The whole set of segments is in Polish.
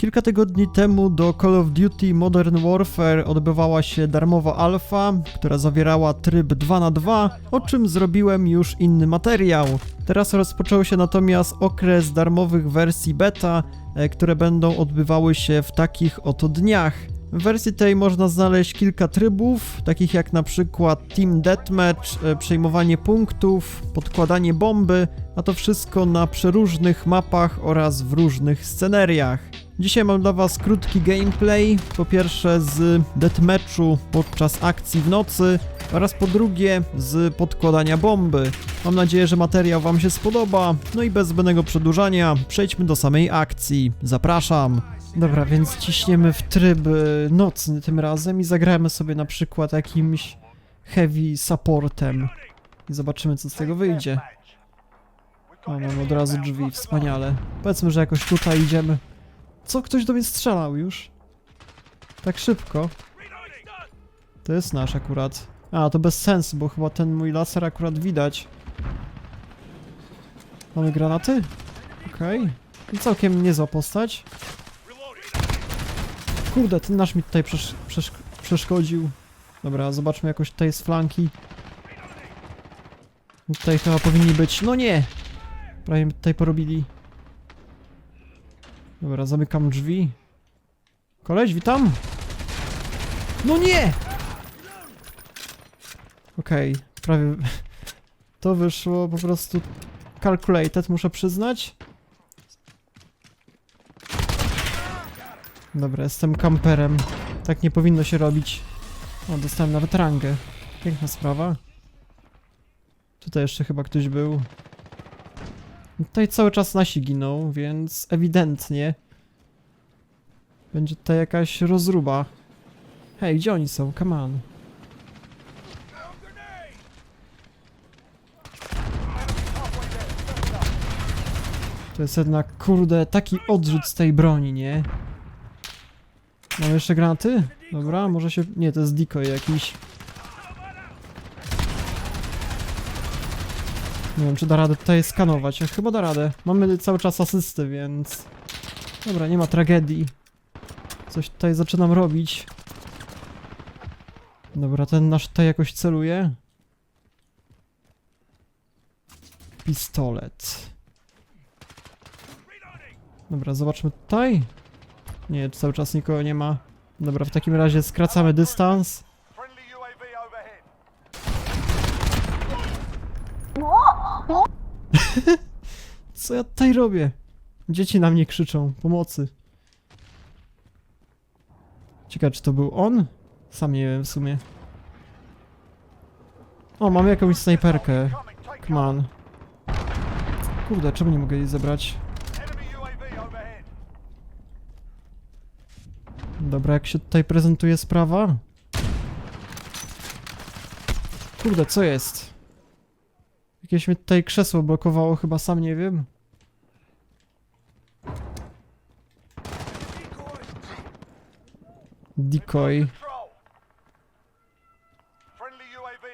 Kilka tygodni temu do Call of Duty Modern Warfare odbywała się darmowa alfa, która zawierała tryb 2 na 2 o czym zrobiłem już inny materiał. Teraz rozpoczął się natomiast okres darmowych wersji beta, e, które będą odbywały się w takich oto dniach. W wersji tej można znaleźć kilka trybów, takich jak na przykład Team Deathmatch, e, przejmowanie punktów, podkładanie bomby, a to wszystko na przeróżnych mapach oraz w różnych sceneriach. Dzisiaj mam dla Was krótki gameplay, po pierwsze z deathmatchu podczas akcji w nocy oraz po drugie z podkładania bomby. Mam nadzieję, że materiał Wam się spodoba, no i bez zbędnego przedłużania przejdźmy do samej akcji. Zapraszam! Dobra, więc ciśniemy w tryb y, nocny tym razem i zagramy sobie na przykład jakimś heavy supportem. I zobaczymy co z tego wyjdzie. O, mam od razu drzwi, wspaniale. Powiedzmy, że jakoś tutaj idziemy. Co? Ktoś do mnie strzelał już? Tak szybko. To jest nasz akurat. A, to bez sensu, bo chyba ten mój laser akurat widać. Mamy granaty? Okej. I całkiem niezła postać. Kurde, ten nasz mi tutaj przesz przesz przeszkodził. Dobra, zobaczmy jakoś tutaj z flanki. Tutaj chyba powinni być... No nie! Prawie mi tutaj porobili. Dobra, zamykam drzwi. Koleś, witam! No nie! Okej, prawie... To wyszło po prostu calculated, muszę przyznać. Dobra, jestem kamperem. Tak nie powinno się robić. O, dostałem nawet rangę. Piękna sprawa. Tutaj jeszcze chyba ktoś był. Tutaj cały czas nasi giną, więc ewidentnie będzie tutaj jakaś rozruba. Hej, gdzie oni są? Come on. To jest jednak, kurde, taki odrzut z tej broni, nie? Mam jeszcze granaty? Dobra, może się... Nie, to jest decoy jakiś. Nie wiem, czy da radę tutaj skanować. Chyba da radę. Mamy cały czas asysty, więc... Dobra, nie ma tragedii. Coś tutaj zaczynam robić. Dobra, ten nasz tutaj jakoś celuje. Pistolet. Dobra, zobaczmy tutaj. Nie, cały czas nikogo nie ma. Dobra, w takim razie skracamy dystans. Co ja tutaj robię? Dzieci na mnie krzyczą. Pomocy. Ciekawe, czy to był on? Sam nie wiem w sumie. O, mamy jakąś snajperkę. Come on. Kurde, czemu nie mogę jej zebrać? Dobra, jak się tutaj prezentuje sprawa? Kurde, co jest? Jakieś mnie tutaj krzesło blokowało, chyba sam nie wiem. Decoy.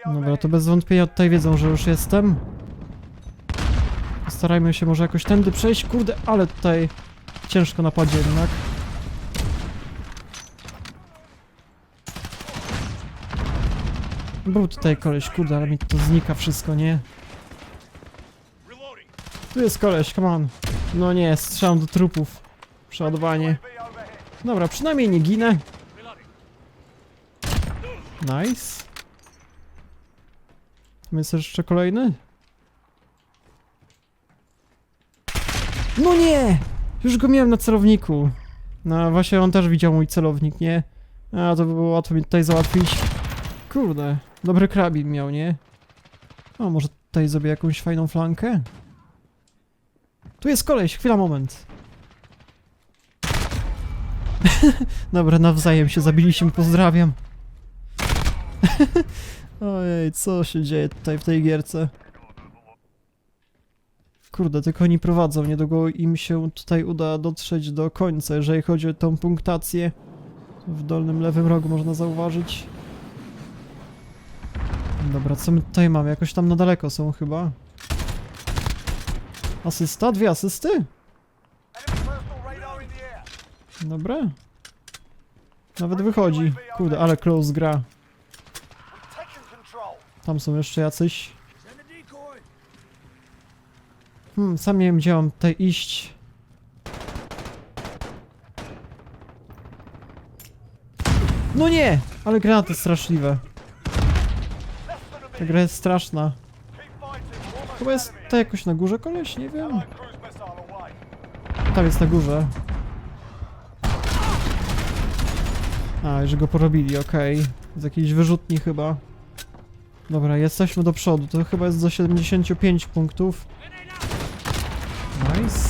Dobra, to bez wątpienia tutaj wiedzą, że już jestem. Postarajmy się może jakoś tędy przejść. Kurde, ale tutaj ciężko napadzie jednak. Był tutaj koleś, kurde, ale mi to znika wszystko, nie? Tu jest koleś, come on. No nie, strzelam do trupów. Przeładowanie. Dobra, przynajmniej nie ginę. Nice. Tam jest jeszcze kolejny? No nie! Już go miałem na celowniku. No właśnie on też widział mój celownik, nie? A to by było łatwo mi tutaj załatwić. Kurde, dobry krabin miał, nie? O, może tutaj zrobię jakąś fajną flankę? Tu jest koleś, chwila, moment. Dobra, nawzajem się zabiliśmy, pozdrawiam. Ojej, co się dzieje tutaj w tej gierce? Kurde, tylko oni prowadzą, niedługo im się tutaj uda dotrzeć do końca, jeżeli chodzi o tą punktację. W dolnym lewym rogu można zauważyć. Dobra, co my tutaj mamy? Jakoś tam na daleko są chyba. Asysta? Dwie asysty? Dobra. Nawet wychodzi. Kurde, ale close gra. Tam są jeszcze jacyś. Hmm, sam nie wiem gdzie mam tutaj iść. No nie! Ale granaty straszliwe. Ta gra jest straszna. Chyba jest tutaj jakoś na górze koleś? Nie wiem. Tam jest na górze. A, już go porobili, okej. Z jakiejś wyrzutni chyba. Dobra, jesteśmy do przodu. To chyba jest do 75 punktów. Nice.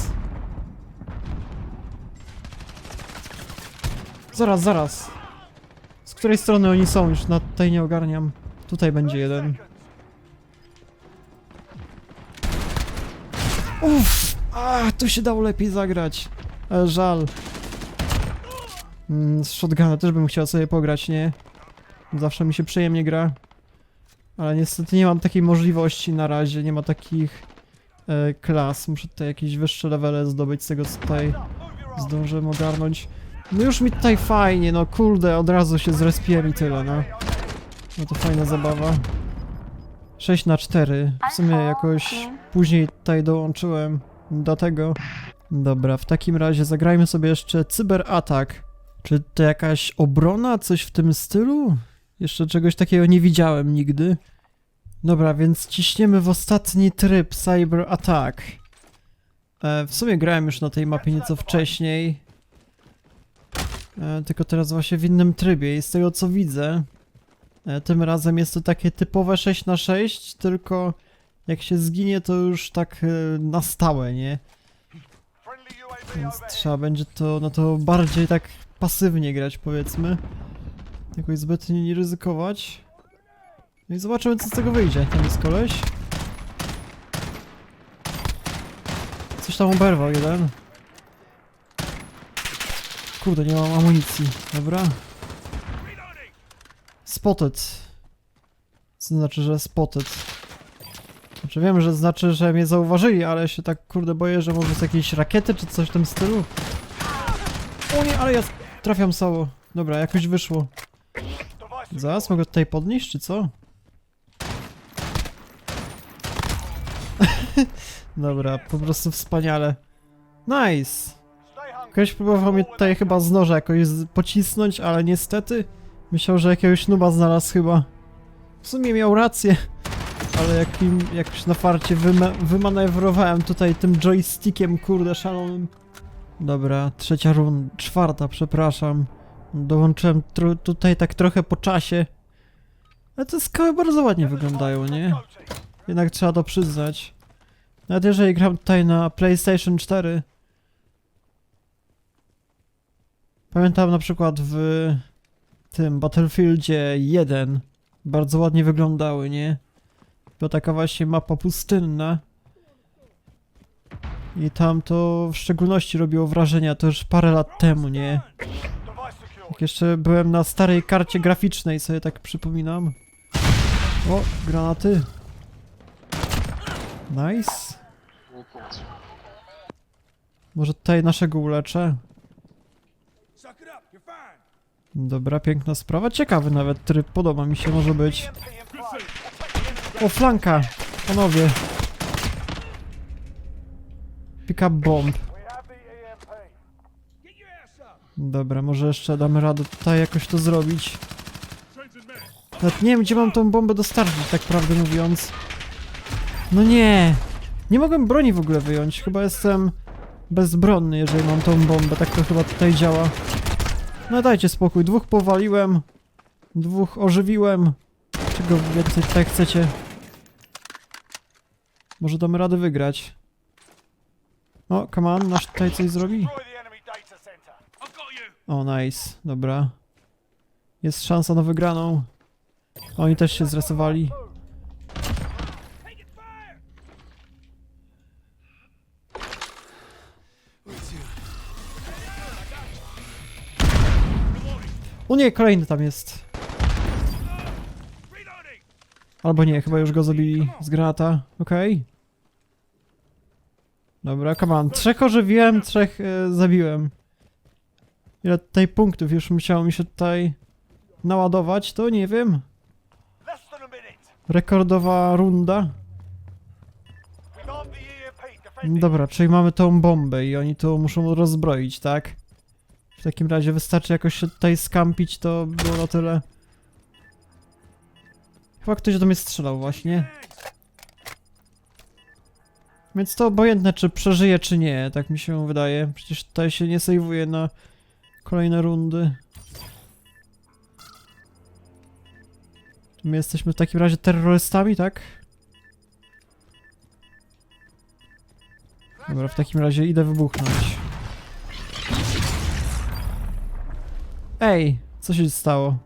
Zaraz, zaraz. Z której strony oni są? Już na tej nie ogarniam. Tutaj będzie jeden. Uff! A, tu się dało lepiej zagrać. Żal. Mm, z shotguna też bym chciał sobie pograć, nie? Zawsze mi się przyjemnie gra. Ale niestety nie mam takiej możliwości na razie, nie ma takich e, klas. Muszę tutaj jakieś wyższe levele zdobyć z tego co tutaj zdążyłem ogarnąć. No już mi tutaj fajnie, no kurde, od razu się zrespiłem i tyle, no. No to fajna zabawa. 6 na 4 W sumie jakoś później tutaj dołączyłem do tego. Dobra, w takim razie zagrajmy sobie jeszcze cyberatak. Czy to jakaś obrona, coś w tym stylu? Jeszcze czegoś takiego nie widziałem nigdy. Dobra, więc ciśniemy w ostatni tryb Cyber Attack. E, w sumie grałem już na tej mapie nieco wcześniej. E, tylko teraz właśnie w innym trybie i z tego co widzę, tym razem jest to takie typowe 6 na 6 tylko jak się zginie to już tak e, na stałe, nie? Więc trzeba będzie to, no to bardziej tak pasywnie grać powiedzmy. Jakoś zbytnie nie ryzykować. No i zobaczymy co z tego wyjdzie. Tam jest koleś. Coś tam oberwał jeden. Kurde, nie mam amunicji. Dobra. Spotted. Co znaczy, że spotted? Znaczy wiem, że znaczy, że mnie zauważyli, ale się tak kurde boję, że może z jakiejś rakiety czy coś w tym stylu. O nie, ale ja trafiam sało. Dobra, jakoś wyszło. Zaraz mogę tutaj podnieść, czy co? Dobra, po prostu wspaniale. Nice! Ktoś próbował mnie tutaj chyba z noża jakoś pocisnąć, ale niestety myślał, że jakiegoś nuba znalazł chyba. W sumie miał rację, ale jakim, jakoś na farcie wyma wymanewrowałem tutaj tym joystickiem, kurde, szalonym. Dobra, trzecia runda, czwarta, przepraszam. Dołączyłem tutaj tak trochę po czasie. Ale te skały bardzo ładnie wyglądają, nie? Jednak trzeba to przyznać. Nawet jeżeli gram tutaj na PlayStation 4. Pamiętam na przykład w tym Battlefieldzie 1 bardzo ładnie wyglądały, nie? To taka właśnie mapa pustynna. I tam to w szczególności robiło wrażenie, a to już parę lat temu, nie? Jak jeszcze byłem na starej karcie graficznej, sobie tak przypominam. O, granaty. Nice. Może tutaj naszego uleczę. Dobra, piękna sprawa. Ciekawy nawet tryb, podoba mi się, może być. O, flanka! Panowie. Pick up bomb. Dobra, może jeszcze damy radę tutaj jakoś to zrobić. Nawet nie wiem, gdzie mam tą bombę dostarczyć, tak prawdę mówiąc. No nie! Nie mogłem broni w ogóle wyjąć. Chyba jestem bezbronny, jeżeli mam tą bombę. Tak to chyba tutaj działa. No dajcie spokój. Dwóch powaliłem. Dwóch ożywiłem. Czego więcej tutaj chcecie? Może damy radę wygrać. O, come on, nasz tutaj coś zrobi. O, nice, dobra. Jest szansa na wygraną. Oni też się zresowali. O nie, kolejny tam jest. Albo nie, chyba już go zabili z granata. Okej. Dobra, come on. Trzech ożywiłem, trzech e, zabiłem. Ile tutaj punktów już musiało mi się tutaj naładować, to nie wiem. Rekordowa runda. Dobra, czyli mamy tą bombę i oni to muszą rozbroić, tak? W takim razie wystarczy jakoś się tutaj skampić, to było na tyle. Chyba ktoś do mnie strzelał właśnie. Więc to obojętne, czy przeżyje, czy nie, tak mi się wydaje. Przecież tutaj się nie sejwuje na kolejne rundy. My jesteśmy w takim razie terrorystami, tak? Dobra, w takim razie idę wybuchnąć. Ej, co się stało?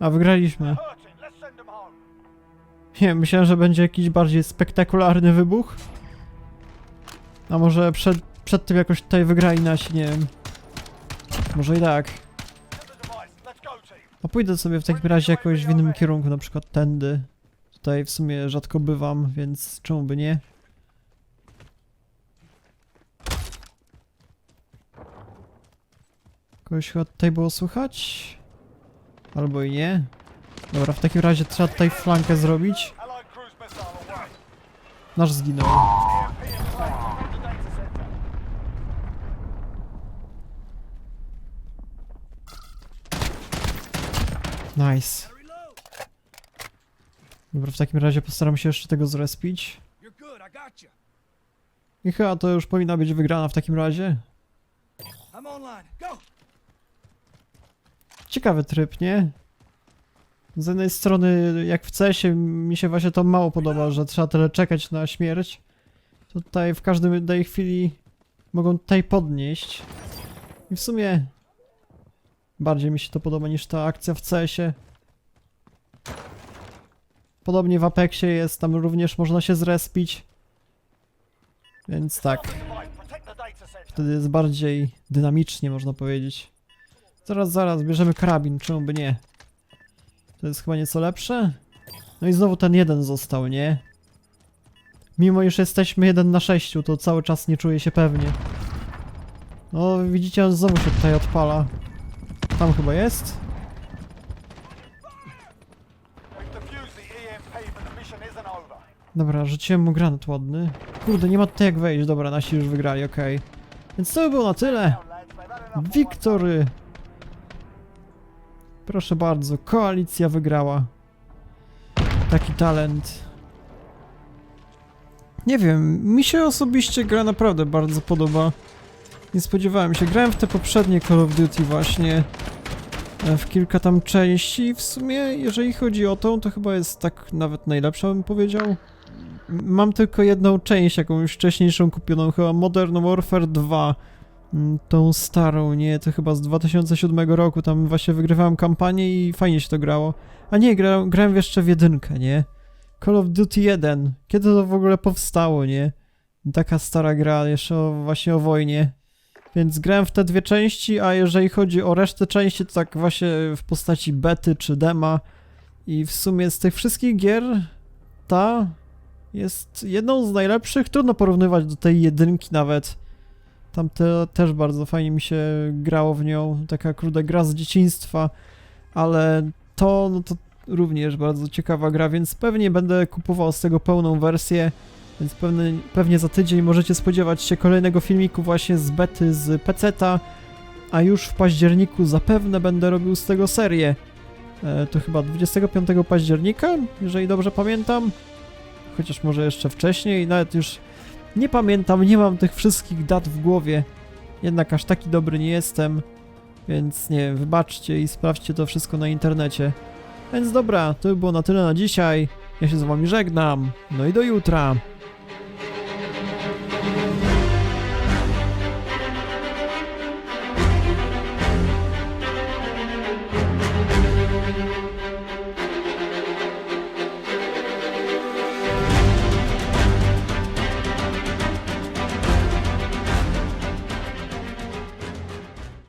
A, wygraliśmy. Nie, myślałem, że będzie jakiś bardziej spektakularny wybuch. A może przed, przed tym jakoś tutaj wygrali nasi, nie wiem. Może i tak. A pójdę sobie w takim razie jakoś w innym kierunku, na przykład tędy. Tutaj w sumie rzadko bywam, więc czemu by nie? Kogoś chyba tutaj było słychać? Albo i nie. Dobra, w takim razie trzeba tutaj flankę zrobić. Nasz zginął. Nice. Dobra, w takim razie postaram się jeszcze tego zrespić. I chyba to już powinna być wygrana w takim razie. I'm online. Go. Ciekawy tryb, nie? Z jednej strony, jak w CS-ie, mi się właśnie to mało podoba, że trzeba tyle czekać na śmierć. Tutaj w każdym tej chwili mogą tutaj podnieść. I w sumie bardziej mi się to podoba niż ta akcja w CS-ie. Podobnie w Apexie jest, tam również można się zrespić. Więc tak. Wtedy jest bardziej dynamicznie, można powiedzieć. Zaraz, zaraz, bierzemy karabin, czemu by nie? To jest chyba nieco lepsze. No i znowu ten jeden został, nie? Mimo iż jesteśmy 1 na 6, to cały czas nie czuję się pewnie. No, widzicie, on znowu się tutaj odpala. Tam chyba jest? Dobra, rzuciłem mu granat ładny. Kurde, nie ma tutaj jak wejść. Dobra, nasi już wygrali, okej. Więc to by było na tyle. Wiktory! Proszę bardzo, koalicja wygrała. Taki talent. Nie wiem, mi się osobiście gra naprawdę bardzo podoba. Nie spodziewałem się. Grałem w te poprzednie Call of Duty właśnie. e, W kilka tam części w sumie, jeżeli chodzi o tą, to chyba jest tak nawet najlepsza, bym powiedział. Mam tylko jedną część, jakąś wcześniejszą kupioną, chyba Modern Warfare 2. Mm, Tą starą, nie, to chyba z 2007 roku, tam właśnie wygrywałem kampanię i fajnie się to grało. A nie, gra, grałem jeszcze w jedynkę, nie? Call of Duty 1. Kiedy to w ogóle powstało, nie? Taka stara gra, jeszcze o, właśnie o wojnie. Więc grałem w te dwie części, a jeżeli chodzi o resztę części, to tak właśnie w postaci bety czy dema. I w sumie z tych wszystkich gier ta jest jedną z najlepszych. Trudno porównywać do tej jedynki nawet. Tam te, też bardzo fajnie mi się grało w nią. Taka kruda gra z dzieciństwa, ale to, no to również bardzo ciekawa gra, więc pewnie będę kupował z tego pełną wersję. Więc pewnie, pewnie za tydzień możecie spodziewać się kolejnego filmiku właśnie z bety z peceta, a już w październiku zapewne będę robił z tego serię. E, to chyba 25 października, jeżeli dobrze pamiętam. Chociaż może jeszcze wcześniej, nawet już nie pamiętam, nie mam tych wszystkich dat w głowie. Jednak aż taki dobry nie jestem. Więc nie wiem, wybaczcie i sprawdźcie to wszystko na internecie. Więc dobra, to by było na tyle na dzisiaj. Ja się z wami żegnam. No i do jutra.